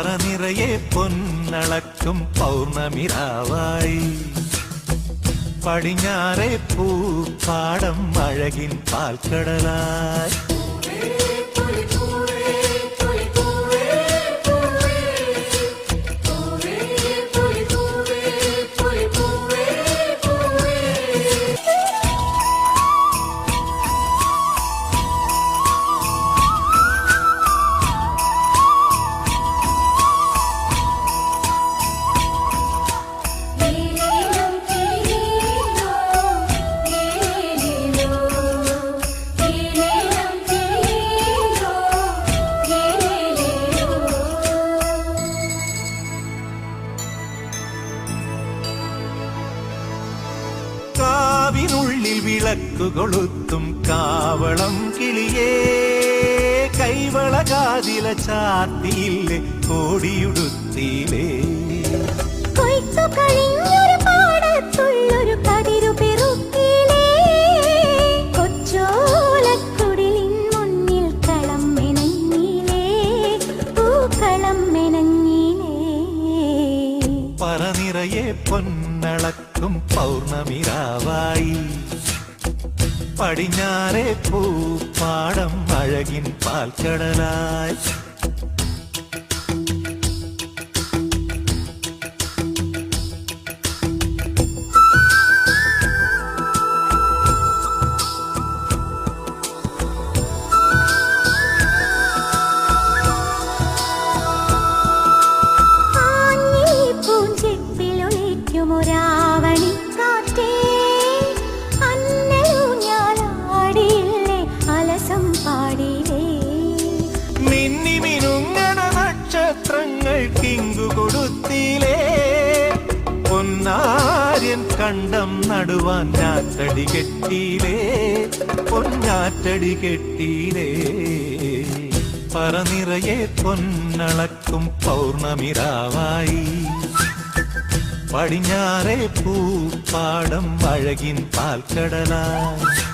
പറനിറയെ പൊന്നളക്കും പൗർണമിരാവായി പടിഞ്ഞാറെ പൂപ്പാടം അഴകിൻ പാൽക്കടലായി നീലേലം കാവിനുള്ളിൽ വിളക്കുകൊളുത്തും കാവളം കിളിയേ. കൈവള കാതില ചാത്തിയില്ലേ കോടിയുടുത്തിയിലേ. കൊയ്ത്തു കഴിഞ്ഞൊരു പാടത്തുള്ളൊരു കതിരു പെറുക്കിലേ കൊച്ചോലക്കുടിലിൻ മുന്നിൽ കളം മെനഞ്ഞിലേ. പൂക്കളം മെനഞ്ഞിലേ. പറനിറയെ പൊന്നളക്കും പൗർണമിരാവായി. പടിഞ്ഞാറെ പൂപ്പാടം അഴകിൻ പാൽക്കടലായി. ആഞ്ഞി പാടിയില്ലേ മിന്നി പൊന്നാര്യൻ കണ്ടം നടുവാൻ ഞാറ്റടി കെട്ടിയിലേ. പൊന്നാറ്റടി കെട്ടിയിലേ. പറനിറയെ പൊന്നളക്കും പൗർണമിരാവായി. പടിഞ്ഞാറെ പൂപ്പാടം അഴകിൻ പാൽക്കടലായി.